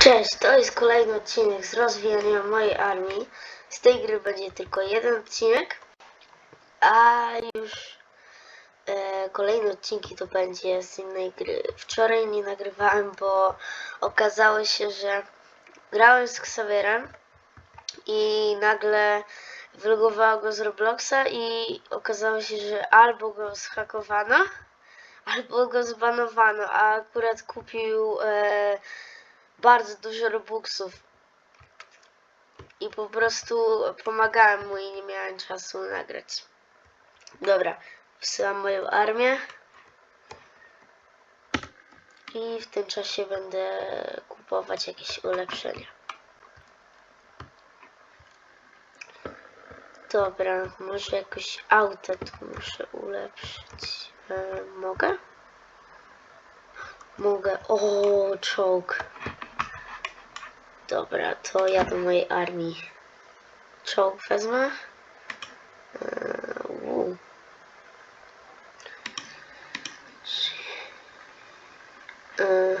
Cześć, to jest kolejny odcinek z rozwijania mojej armii. Z tej gry będzie tylko jeden odcinek, a już e, kolejne odcinki to będzie z innej gry. Wczoraj nie nagrywałem, bo okazało się, że grałem z Xavierem i nagle wylogowało go z Robloxa i okazało się, że albo go zhakowano, albo go zbanowano, a akurat kupił e, bardzo dużo robuxów. I po prostu pomagałem mu i nie miałem czasu nagrać. Dobra, wsyłam moją armię. I w tym czasie będę kupować jakieś ulepszenia. Dobra, może jakoś auto tu muszę ulepszyć. E, mogę? Mogę. O, czołg. Dobra, to ja do mojej armii. Czołg wezmę. Eee. Eee.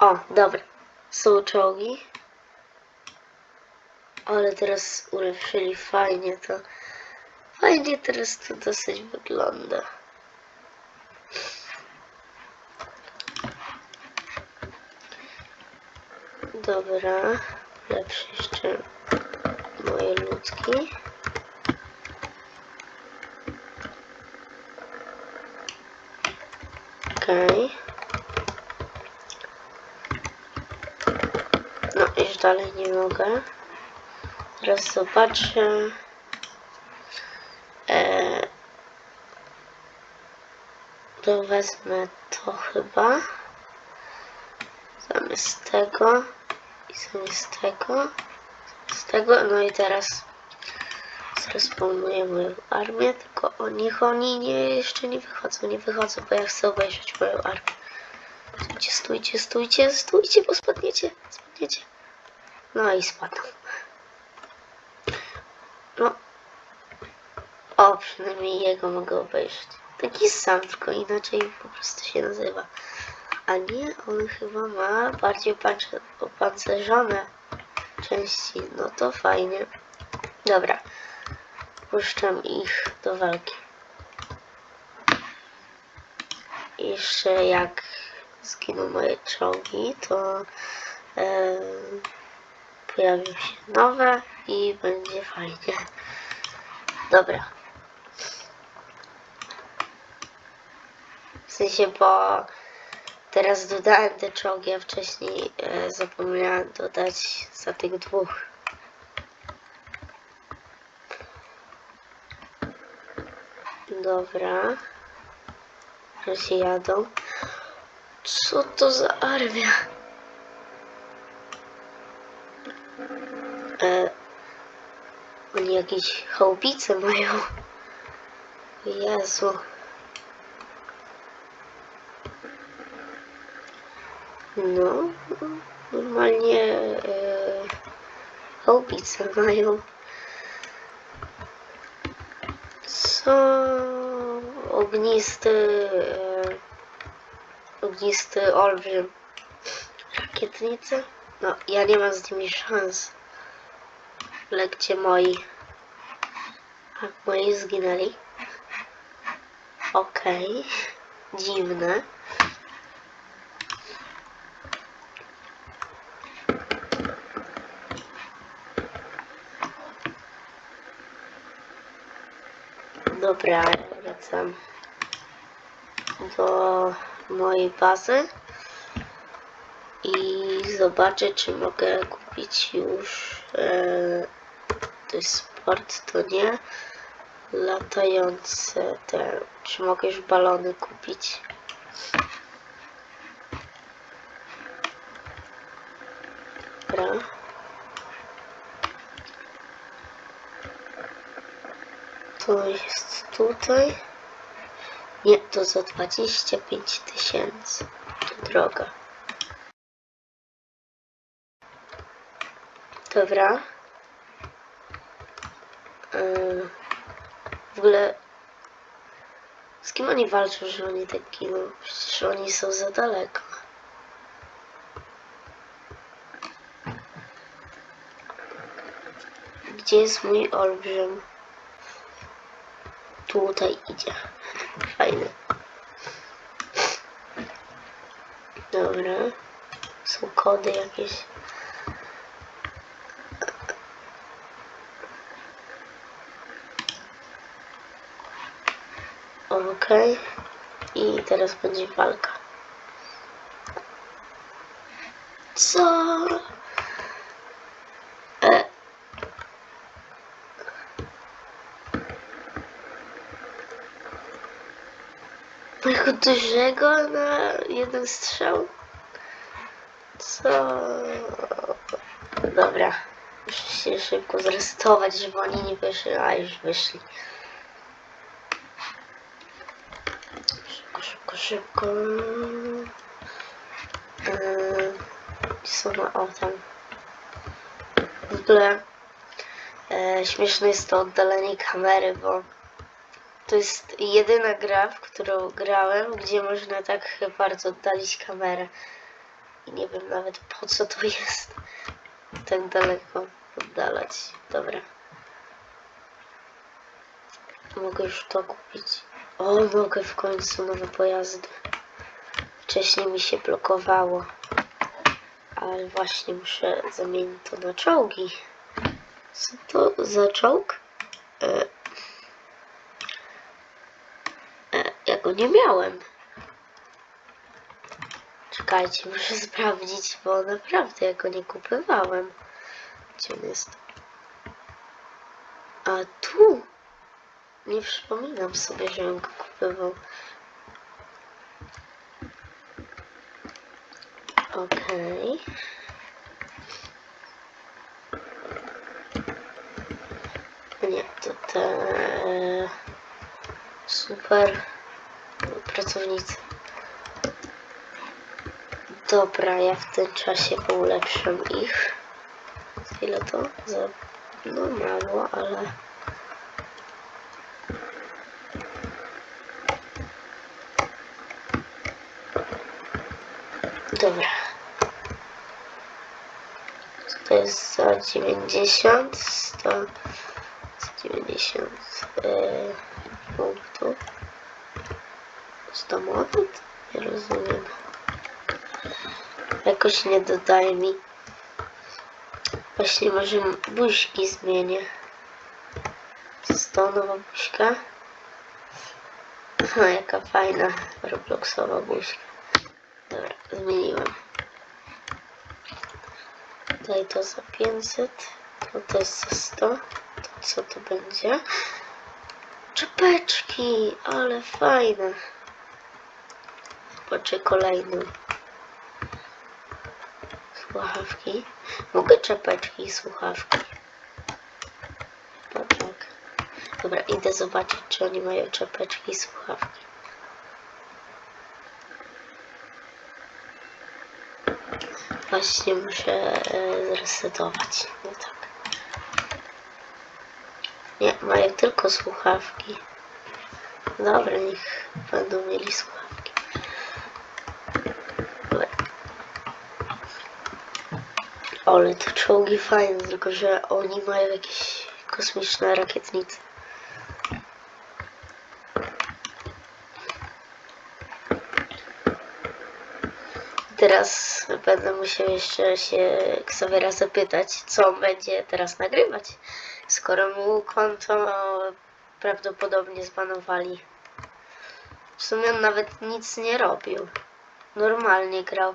O, dobra. Są czołgi. Ale teraz ulepszyli fajnie to. Fajnie teraz to dosyć wygląda. Dobra, lepsze jeszcze moje ludzki. Okej. No, już dalej nie mogę. Teraz zobaczę. E, to wezmę to chyba. Zamiast tego i zamiast tego, z tego, no i teraz zresponuję moją armię, tylko o nich oni nie, jeszcze nie wychodzą, nie wychodzą, bo ja chcę obejrzeć moją armię. Stójcie, stójcie, stójcie, stójcie, bo spadniecie, spadniecie. No i spadam. No. O, przynajmniej jego mogę obejrzeć. Taki sam, tylko inaczej po prostu się nazywa. A nie, on chyba ma bardziej opancerzone części. No to fajnie. Dobra. Puszczam ich do walki. Jeszcze jak zginą moje czołgi, to e, pojawią się nowe i będzie fajnie. Dobra. W sensie, bo Teraz dodałem te czołgi, a wcześniej e, zapomniałem dodać za tych dwóch. Dobra. Rosji jadą. Co to za armia? E, oni jakieś chałupice mają. Jezu. No, normalnie e, chałupice mają. Co ognisty, e, ognisty olbrzym. Rakietnice? No, ja nie mam z nimi szans. Lekcie moi. A moi zginęli. Okej. Dziwne. Dobra, wracam do mojej bazy i zobaczę, czy mogę kupić już e, to jest sport, to nie latające te, czy mogę już balony kupić to jest tutaj. Nie, to za 25 tysięcy. To droga. Dobra. Yy, w ogóle z kim oni walczą, że oni tak giną? No, przecież oni są za daleko. Gdzie jest mój olbrzym? Tutaj idzie. Fajny. Dobra. Są kody jakieś. Okej. I teraz będzie walka. Co? E. Tego dużego na jeden strzał? Co? Dobra. Muszę się szybko zresetować, żeby oni nie wyszli. A już wyszli. Szybko, szybko, szybko. Yy, są na o tam. W ogóle e, śmieszne jest to oddalenie kamery, bo to jest jedyna gra, w którą grałem, gdzie można tak bardzo oddalić kamerę. I nie wiem nawet po co to jest. Tak daleko oddalać. Dobra. Mogę już to kupić. O, mogę w końcu nowe pojazdy. Wcześniej mi się blokowało. Ale właśnie muszę zamienić to na czołgi. Co to za czołg? E, e, ja go nie miałem. Czekajcie, muszę sprawdzić, bo naprawdę ja go nie kupowałem. Gdzie on jest? A tu! Nie przypominam sobie, że on go kupował. Okej. Nie, to te super pracownicy. Dobra, ja w tym czasie ulepszam ich. Ile to? Za... No mało, ale... Dobra. To jest za 90? 100... 190 yy, punktów. 100 monet? Nie rozumiem. Jakoś nie dodaje mi. Właśnie może buźki zmienię. 100 nowa buźka. O, jaka fajna Robloxowa buźka. Dobra, zmieniłem. Daj to za 500. To, jest za 100. To co to będzie? Czapeczki, ale fajne. Zobaczę kolejną. Słuchawki. Mogę czapeczki i słuchawki. Chyba tak. Dobra, idę zobaczyć, czy oni mają czapeczki i słuchawki. Właśnie muszę e, zresetować. No tak. Nie, mają tylko słuchawki. Dobra, niech będą mieli słuchawki. Ale te czołgi fajne, tylko że oni mają jakieś kosmiczne rakietnice. Teraz będę musiał jeszcze się Ksawera zapytać, co on będzie teraz nagrywać, skoro mu konto prawdopodobnie zbanowali. W sumie on nawet nic nie robił. Normalnie grał.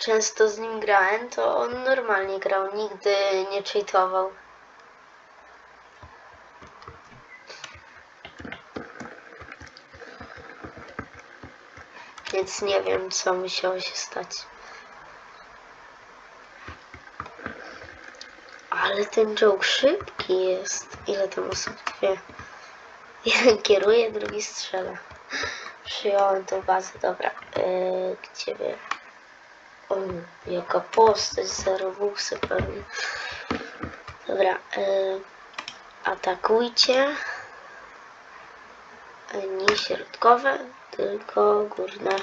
Często z nim grałem, to on normalnie grał, nigdy nie cheatował. Więc nie wiem, co musiało się stać. Ale ten joke szybki jest. Ile tam osób? Dwie. Jeden kieruje, drugi strzela. Przyjąłem tą bazę, dobra. Yy, gdzie by... O, jaka postać, zero buksy pewnie. Dobra, yy, atakujcie. Nie środkowe, tylko górne.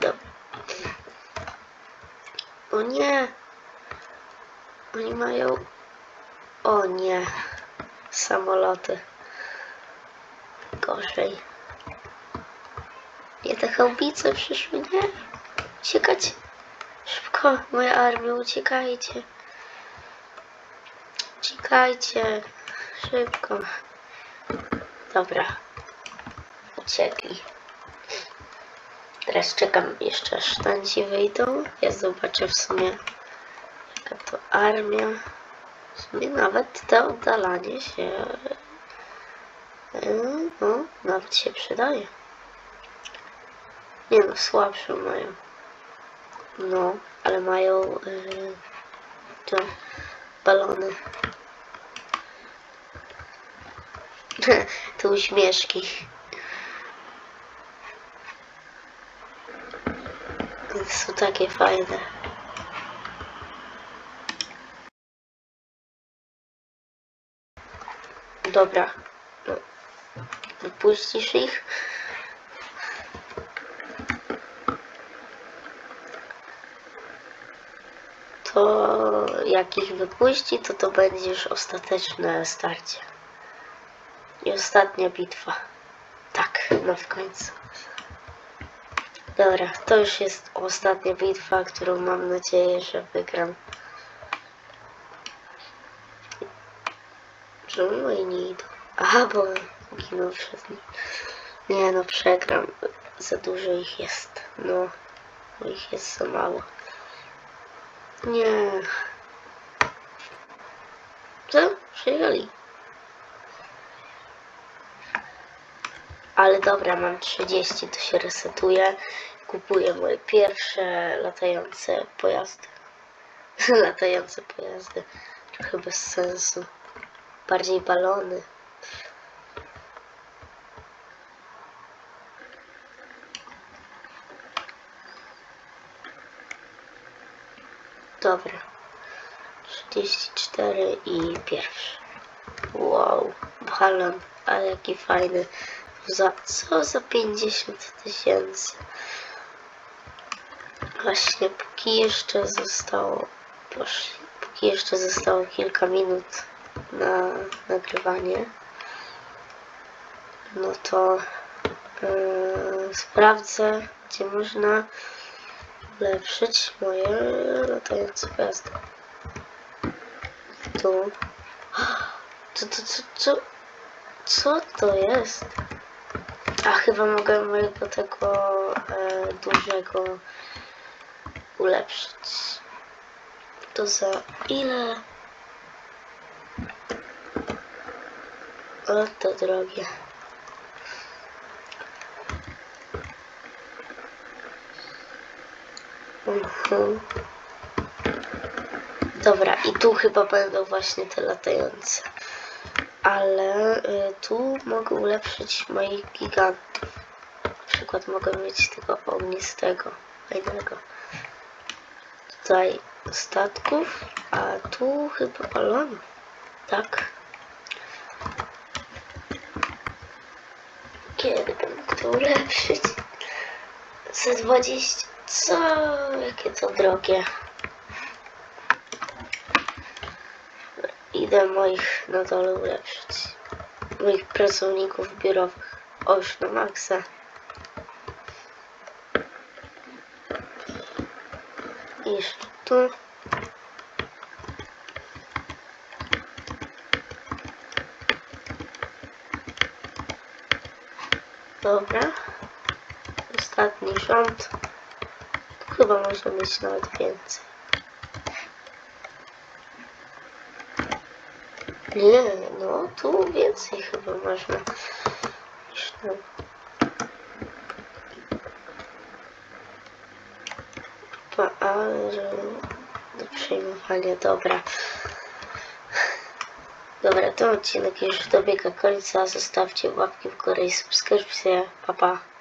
Dobra. O nie! Oni mają... O nie. Samoloty. Gorzej. Nie te chałbice przyszły, nie? Uciekać. Szybko, moja armia, uciekajcie. Uciekajcie. Szybko. Dobra. Uciekli. Teraz czekam jeszcze aż tanci wyjdą. Ja zobaczę w sumie jaka to armia. W sumie nawet to oddalanie się yy, no, nawet się przydaje. Nie no, słabsze mają. No, ale mają yy, te balony. te uśmieszki. Są takie fajne. Dobra. No. Wypuścisz ich? To jak ich wypuści, to to będzie już ostateczne starcie. I ostatnia bitwa. Tak, no w końcu. Dobra, to już jest ostatnia bitwa, którą mam nadzieję, że wygram. Czemu moi nie idą? Aha, bo giną przez nich. Nie no, przegram. Za dużo ich jest. No, ich jest za mało. Nie. Co? Przyjechali. Ale dobra, mam 30, to się resetuje. Kupuję moje pierwsze latające pojazdy. latające pojazdy. Trochę bez sensu. Bardziej balony. Dobra. 34 i pierwszy. Wow, balon, ale jaki fajny. Za co za 50 tysięcy? Właśnie, póki jeszcze zostało, póki jeszcze zostało kilka minut na nagrywanie, no to yy, sprawdzę, gdzie można ulepszyć moje latające pojazdy. Tu. Co, co, co, co, co to jest? A chyba mogę mojego tego e, dużego ulepszyć. To za ile? O, to drogie. Dobra, i tu chyba będą właśnie te latające. Ale y, tu mogę ulepszyć moich gigantów. Na przykład mogę mieć tego ognistego, fajnego. Tutaj statków, a tu chyba balonów. Tak. Kiedy będę to ulepszyć? Za 20. Co? Jakie to drogie. Idę moich na dole ulepszyć. Moich pracowników biurowych. O, już na maksa. Tu. Dobra. Ostatni rząd. Chyba można mieć nawet więcej. Nie, no tu więcej chyba można tam. Pa, ale do przejmowania, dobra. Dobra, ten odcinek już dobiega końca. Zostawcie łapki w górę i subskrypcję. Pa, pa.